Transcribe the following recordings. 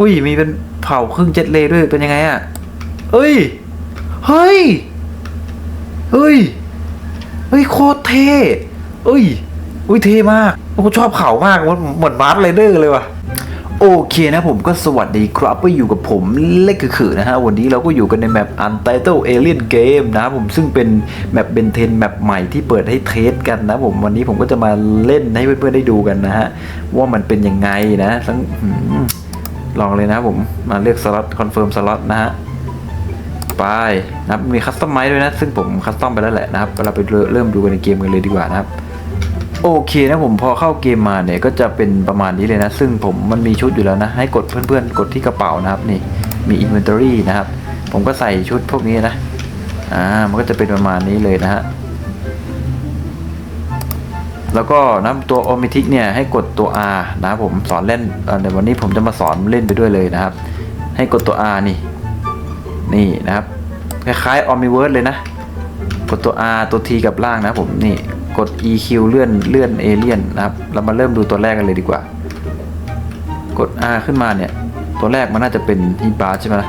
อุ้ยมีเป็นเผาครึ่งเจ็ตเลยด้วยเป็นยังไงอะเอ้ย เฮ้ย เฮ้ย เฮ้ยโคตรเท่เอ้ย อุ้ยเท่มากผมชอบเขามากมันเหมือนมาร์ทไรเดอร์เลยว่ะโอเคนะผมก็สวัสดีครับก็อยู่กับผมเล็กคือๆนะฮะ วันนี้เราก็อยู่กันในแมป Untitled Alien Game นะผมซึ่งเป็นแมปเบนเทนแมปใหม่ที่เปิดให้เทสกันนะผมวันนี้ผมก็จะมาเล่นให้เพื่อนๆได้ดูกันนะฮะ ว่ามันเป็นยังไงนะทั้ง ลองเลยนะผมมาเลือกสล็อตคอนเฟิร์มสล็อตนะฮะไปนะครับมีคัสตอมไมด้วยนะ ซึ่งผมคัสตอมไปแล้วแหละนะครับ เราไปเริ่มดูกันในเกมกันเลยดีกว่านะครับ โอเคนะผมพอเข้าเกมมาเนี่ยก็จะเป็นประมาณนี้เลยนะ ซึ่งผมมันมีชุดอยู่แล้วนะ ให้กดเพื่อนๆ กดที่กระเป๋านะครับนี่มี inventory นะครับ ผมก็ใส่ชุดพวกนี้นะ อ่า มันก็จะเป็นประมาณนี้เลยนะฮะ แล้วก็นะตัวโอมิทิกเนี่ยให้กดตัว R นะครับผมสอนเล่นเอ่อในวันนี้ผมจะมาสอนเล่นไปด้วยเลยนะครับ ให้กดตัว R นี่นี่นะครับคล้ายๆ Omniverse เลยนะ กดตัว R ตัว T กับล่างนะผมนี่กด EQ เลื่อนเลื่อนเอเลียนนะครับ เรามาเริ่มดูตัวแรกกันเลยดีกว่า กด R ขึ้นมาเนี่ย ตัวแรกมันน่าจะเป็นฮิบาร์ใช่ไหมล่ะ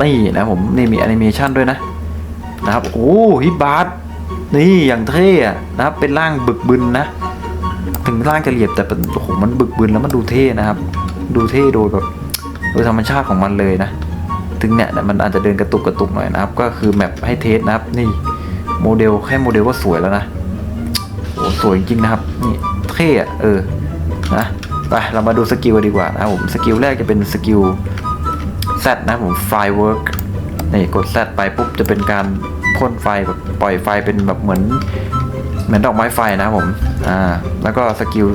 นี่นะผมนี่มีแอนิเมชันด้วยนะนะครับโอ้ฮิบาร์ นี่อย่างเท่อะนะครับเป็นร่างบึกบึนนะ ถึงร่างจะเหลียบแต่เป็นโอ้โหมันบึกบึนแล้วมันดูเท่นะครับ ดูเท่โดยแบบโดยธรรมชาติของมันเลยนะ ถึงเนี่ยมันอาจจะเดินกระตุกกระตุกหน่อยนะครับ ก็คือแมปให้เทสนะครับ นี่โมเดลแค่โมเดลก็สวยแล้วนะโอ้สวยจริงๆนะครับนี่เท่อะเออนะไปเรามาดูสกิลกันดีกว่านะครับผมสกิลแรกจะเป็นสกิล Z นะครับผม Firework นี่กด Z ไปปุ๊บจะเป็นการ พ่นไฟแบบปล่อยไฟเป็นแบบเหมือน เหมือนดอกไม้ไฟนะผม อ่า แล้วก็สกิล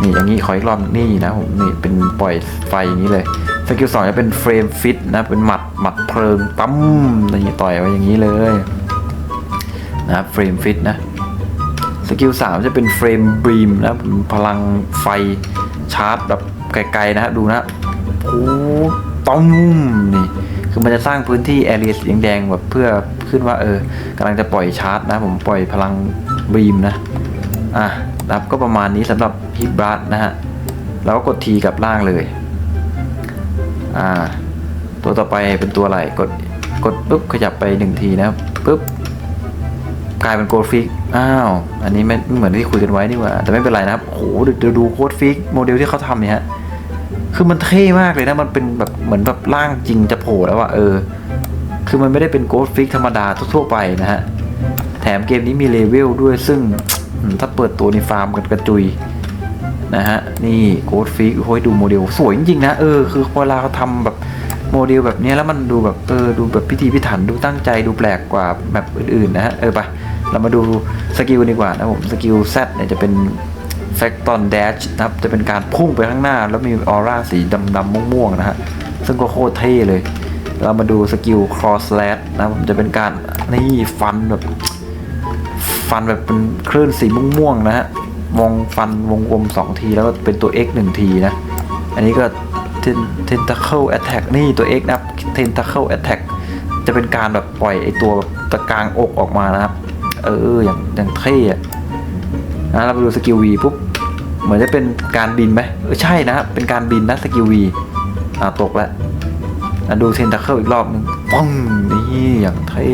นี่อย่างนี้ขออีกรอบนี่นะผมนี่เป็นปล่อยไฟอย่างนี้เลยสกิลสองจะเป็นเฟรมฟิตนะเป็นหมัดหมัดเพลิงตั้มอะไรอย่างนี่ต่อยไว้อย่างนี้เลยนะครับเฟรมฟิตนะสกิลสามจะเป็นเฟรมบีมนะพลังไฟชาร์จแบบไกลๆนะดูนะโอ้ต้มนี่ คือมันจะสร้างพื้นที่แอเรียสีแดงๆแบบเพื่อขึ้นว่าเออกำลังจะปล่อยชาร์จนะ ผมปล่อยพลังบีมนะอะนะครับก็ประมาณนี้สำหรับฮิบรัสนะฮะแล้วก็กดทีกับล่างเลยอ่าตัวต่อไปเป็นตัวอะไรกดกดปุ๊บขยับไปหนึ่งทีนะครับปุ๊บกลายเป็นโกดฟิก อ้าว อันนี้ไม่เหมือนที่คุยกันไว้นี่ว่า แต่ไม่เป็นไรนะครับโอ้โหเดี๋ยวดูโกดฟิก โมเดลที่เขาทำเนี่ยฮะ คือมันเท่มากเลยนะ มันเป็นแบบเหมือนแบบร่างจริงจะโผล่แล้วอะเออ คือมันไม่ได้เป็นโกดฟิกธรรมดาทั่วๆไปนะฮะ แถมเกมนี้มีเลเวลด้วยซึ่งถ้าเปิดตัวในฟาร์มกันกระจุยนะฮะ นี่โกดฟิกโอ้ยดูโมเดล สวยจริงๆนะ เออ คือเวลาเขาทำแบบโมเดลแบบนี้แล้วมันดูแบบเออดูแบบพิธีพิถันดูตั้งใจดูแปลกกว่าแบบอื่นๆนะฮะ เออไปเรามาดูสกิลดีกว่านะผม สกิล Z เนี่ยจะเป็น แฟกตอนเดชนะครับจะเป็นการพุ่งไปข้างหน้า แล้วมีออร่าสีดำๆม่วงๆนะฮะซึ่งก็โคตรเท่เลย เรามาดูสกิล cross slash นะครับจะเป็นการนี่ฟันแบบฟันแบบเป็นคลื่นสีม่วงๆนะฮะวงฟันวงกลมสองทีแล้วก็เป็นตัว X หนึ่งทีนะ อันนี้ก็ Ten- tentacle attack นี่ตัว X นะครับ tentacle attack จะเป็นการแบบปล่อยไอตัวตะกางอกออกมานะครับ เอออย่างอย่างเท่อะ นะเราไปดูสกิล V ปุ๊บเหมือนจะเป็นการบินไหมเออใช่นะครับเป็นการบินนะสกิล V อ่าตกแล้วดู tentacle อีกรอบหนึงป้องนี่อย่างเท่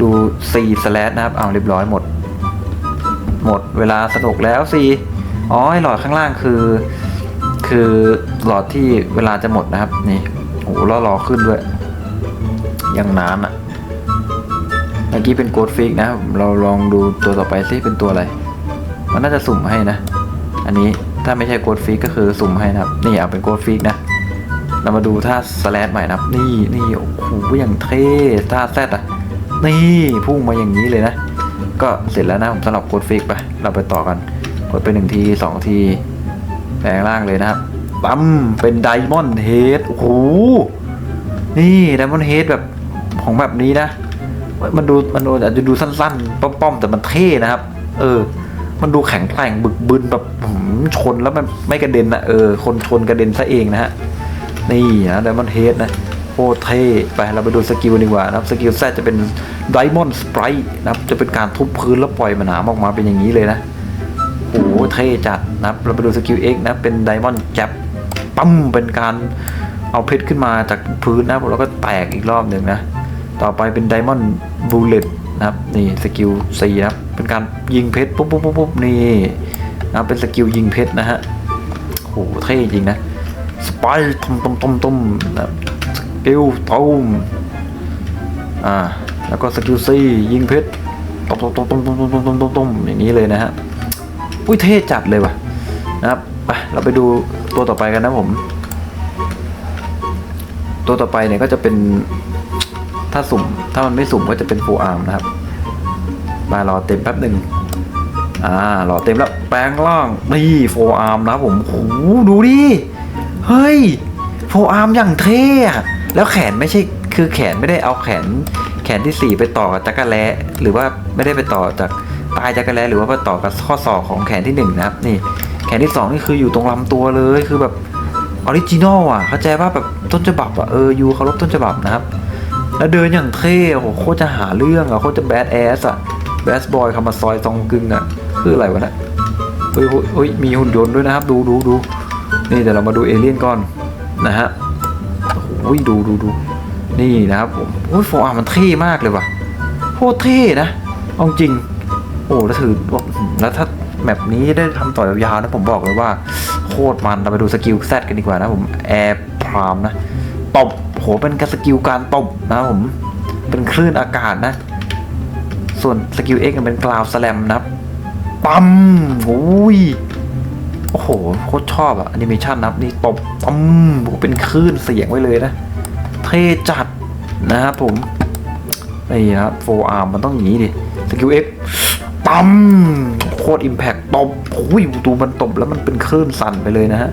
ดู4 slash นะครับเอาเรียบร้อยหมด หมดเวลาสนุกแล้วสิอ๋อไอหลอดข้างล่างคือ คือหลอดที่เวลาจะหมดนะครับ นี่โอ้โหรอรอขึ้นด้วยยังนานอะ่ะเมื่อกี้เป็นโกดฟิกนะเราลองดูตัวต่อไปซิเป็นตัวอะไร มันน่าจะสุ่มให้นะ อันนี้ถ้าไม่ใช่โกดฟิกก็คือสุ่มให้นะครับ นี่เอาเป็นโกดฟิกนะ เรามาดูท่าสแลดใหม่นะครับ นี่นี่โอ้โหอย่างเท่ท่าแซดอะ นี่พุ่งมาอย่างนี้เลยนะ ก็เสร็จแล้วนะผมสำหรับโคดฟิกไป เราไปต่อกัน กดไปหนึ่งทีสองทีแปลงร่างเลยนะครับปั๊มเป็นไดมอนด์เฮดโอ้โห นี่ไดมอนด์เฮดแบบของแบบนี้นะ มันดูมันดูอาจจะดูสั้นๆ ป้อมๆ แต่มันเท่นะครับ เออ มันดูแข็งแกร่งบึกบึนแบบชนแล้วมันไม่กระเด็นนะเออคนชนกระเด็นซะเองนะฮะนี่นะไดมอนเฮดนะโคตรเท่ไปเราไปดูสกิลดีกว่านะครับสกิลแซจะเป็นไดมอนด์สไปร์นะครับจะเป็นการทุบพื้นแล้วปล่อยมันหนามออกมาเป็นอย่างนี้เลยนะโอ้โหเท่จัดนะครับเราไปดูสกิล X นะเป็นไดมอนด์แจ็บปั๊มเป็นการเอาเพชรขึ้นมาจากพื้นนะครับแล้วก็แตกอีกรอบหนึ่งนะ ต่อไปเป็นไดมอนด์บูเลตนะครับนี่สกิลซีนะครับ เป็นการยิงเพชรปุ๊บปุ๊บปุ๊บปุ๊บนี่นะเป็นสกิลยิงเพชรนะฮะโหเท่จริงนะสไปร์ตุ้มตุ้มตุ้มตุ้มนะสกิลตุ้มอ่าแล้วก็สกิลซียิงเพชรตุ้มตุ้มตุ้มตุ้มตุ้มตุ้มตุ้มตุ้มตุ้มอย่างนี้เลยนะฮะอุ้ยเท่จัดเลยว่ะนะครับไปเราไปดูตัวต่อไปกันนะผม ตัวต่อไปเนี่ยก็จะเป็นถ้าสุ่มถ้ามันไม่สุ่มก็จะเป็นฟูอาร์มนะครับ มารอเต็มแป๊บหนึ่งอ่ารอเต็มแล้วแปลงล่างนี่โฟอาร์มนะผมโอ้โหดูดิเฮ้ยโฟอาร์มอย่างเท่แล้วแขนไม่ใช่คือแขนไม่ได้เอาแขนแขนที่สี่ไปต่อกับจักรแล้หรือว่าไม่ได้ไปต่อจากปลายจักรแล้หรือว่าไปต่อกับข้อศอกของแขนที่หนึ่งนะครับนี่แขนที่สองนี่คืออยู่ตรงลำตัวเลยคือแบบออริจินอลอะ เข้าใจว่าแบบต้นฉบับอะเออยูเคารพต้นฉบับนะครับ แล้วเดินอย่างเท่โอ้โหโคตรจะหาเรื่องอะโคตรจะแบดแอสอะ แบดบอยคามาซอยซองกึงอะ คืออะไรวะนะเฮ้ยเฮ้ยมีหุ่นยนต์ด้วยนะครับ ดูดูดูนี่เดี๋ยวเรามาดูเอเลี่ยนก่อนนะฮะโอ้ยดูดูดูนี่นะครับผมโอ้ยโฟอาร์มันเท่มากเลยว่ะโคตรเท่นะเอาจริง โอ้แล้วถือแล้วถ้าแมปนี้ได้ทำต่อยาวๆนะผมบอกเลยว่า โคตรมันเราไปดูสกิลแซดกันดีกว่านะผมแอร์พรามนะตบโหเป็นกสกิลการตบนะผมเป็นคลื่นอากาศนะ ส่วนสกิลเอ็กเป็นกราวสแลมนับปั๊มโอ้ยโอ้โหโคตรชอบอะแอนิเมชันนับนี่ตบปั๊มโหเป็นคลื่นเสียงไว้เลยนะ เท่จัดนะครับผมนี่นะครับโฟอาร์มมันต้องอย่างนี้ดิสกิลเอ็กปั๊มโคตรอิมแพคตบโอ้ยดูมันตบแล้วมันเป็นคลื่นสั่นไปเลยนะฮะ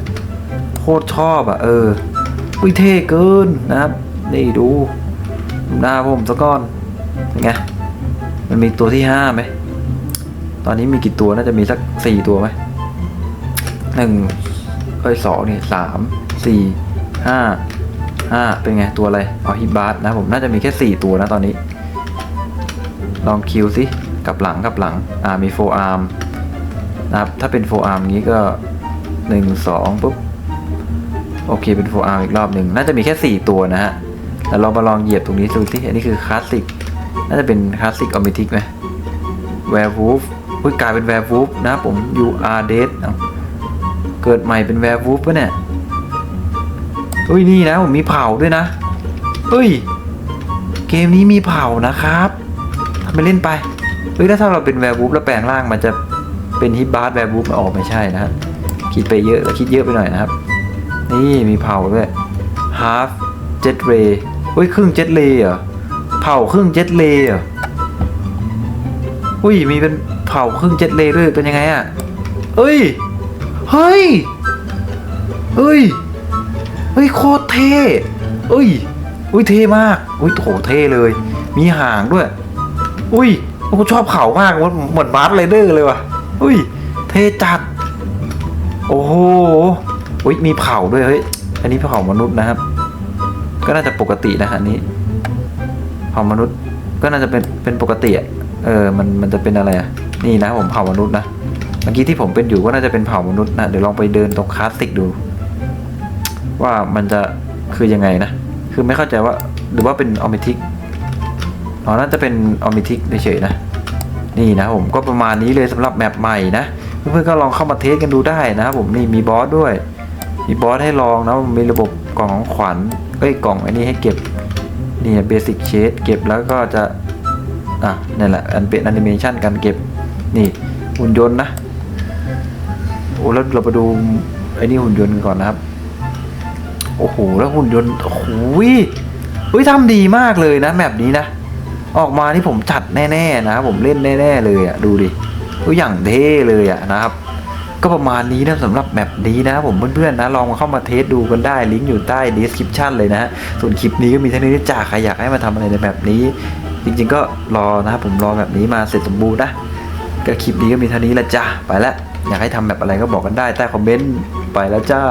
โคตรชอบอะเอออุ้ยเท่เกินนะครับ นี่ดู หน้าผมซะก่อนเป็นไง มันมีตัวที่ห้าไหม ตอนนี้มีกี่ตัวน่าจะมีสักสี่ตัวไหมหนึ่งเอ้ยสองนี่สามสี่ห้าห้าเป็นไงตัวอะไรอ๋อฮิบาร์นะผมน่าจะมีแค่สี่ตัวนะตอนนี้ ลองคิวสิกับหลังกับหลังอ่ามีโฟอาร์มนะครับถ้าเป็นโฟอาร์มงี้ก็หนึ่งสองปุ๊บโอเคเป็นโฟอาร์มอีกรอบหนึ่งน่าจะมีแค่สี่ตัวนะฮะแล้วเรามาลองเหยียบตรงนี้ดูสิอันนี้คือคลาสสิก น่าจะเป็นคลาสสิกออมิทิกไหมแวร์วูฟเฮ้ยกลายเป็นแวร์วูฟนะผม you are dead เอ้าเกิดใหม่เป็นแวร์วูฟปะเนี่ยเฮ้ยนี่นะผมมีเผาด้วยนะเฮ้ย เกมนี้มีเผานะครับทำไปเล่นไปเฮ้ยแล้วถ้าเราเป็นแวร์วูฟแล้วแปลงร่างมันจะเป็นฮิบาร์ดแวร์วูฟมาออกไม่ใช่นะคิดไปเยอะคิดเยอะไปหน่อยนะครับ นี่มีเผาด้วย half jet ray เฮ้ยครึ่งเจ็ตเลย์เหรอ เผาครึ่งเจ็ตเลย์อุ้ยมีเป็นเผาครึ่งเจ็ตเลย์ด้วยเป็นยังไงอะเอ้ยเฮ้ยเฮ้ยเฮ้ยโคตรเท่เอ้ยอุ้ยเท่มากอุ้ยโถเท่เลย มีหางด้วย อุ้ยผมชอบเขามากมันเหมือนบาร์สไรเดอร์เลยว่ะอุ้ยเท่จัด โอ้โหอุ้ยมีเผาด้วยเฮ้ยอันนี้เผามนุษย์นะครับ ก็น่าจะปกตินะฮะนี้ ผ่ามนุษย์ก็น่าจะเป็นเป็นปกติอะเออมันมันจะเป็นอะไรอะนี่นะผมเผ่ามนุษย์นะเมื่อกี้ที่ผมเป็นอยู่ก็น่าจะเป็นเผ่ามนุษย์นะเดี๋ยวลองไปเดินตรงคลาสสิกดู ว่ามันจะคือยังไงนะ คือไม่เข้าใจว่าหรือว่าเป็นออมิทิกอ๋อน่าจะเป็นออมิทิกเฉยๆนะนี่นะผมก็ประมาณนี้เลยสำหรับแมปใหม่นะเพื่อนๆก็ลองเข้ามาเทสกันดูได้นะครับผมนี่มีบอสด้วย มีบอสให้ลองนะมีระบบกล่องของขวัญเอ้ยกล่องไอ้นี่ให้เก็บ นี่เบสิกเชดเก็บแล้วก็จะ อะนั่นแหละอันเป็นแอนิเมชันการเก็บ นี่หุ่นยนต์นะโอ้แล้วเราไปดูไอ้นี่หุ่นยนต์ก่อนนะครับ โอ้โหแล้วหุ่นยนต์โอ้โหเฮ้ยทำดีมากเลยนะแมปนี้นะ ออกมานี่ผมจัดแน่ ๆ นะผมเล่นแน่ ๆ เลยอะดูดิตัวอย่างเท่เลยอะนะครับ ก็ประมาณนี้นะสำหรับแมปนี้นะผมเพื่อนๆนะลองมาเข้ามาเทสดูกันได้ลิงก์อยู่ใต้ description เลยนะส่วนคลิปนี้ก็มีเท่านี้จ้าใครอยากให้มาทำอะไรในแบบนี้ จริงๆก็รอนะครับผมรอแบบนี้มาเสร็จสมบูรณ์นะก็คลิปนี้ก็มีเท่านี้ละจ้าไปแล้วอยากให้ทำแบบอะไรก็บอกกันได้ใต้คอมเมนต์ไปแล้วจ้า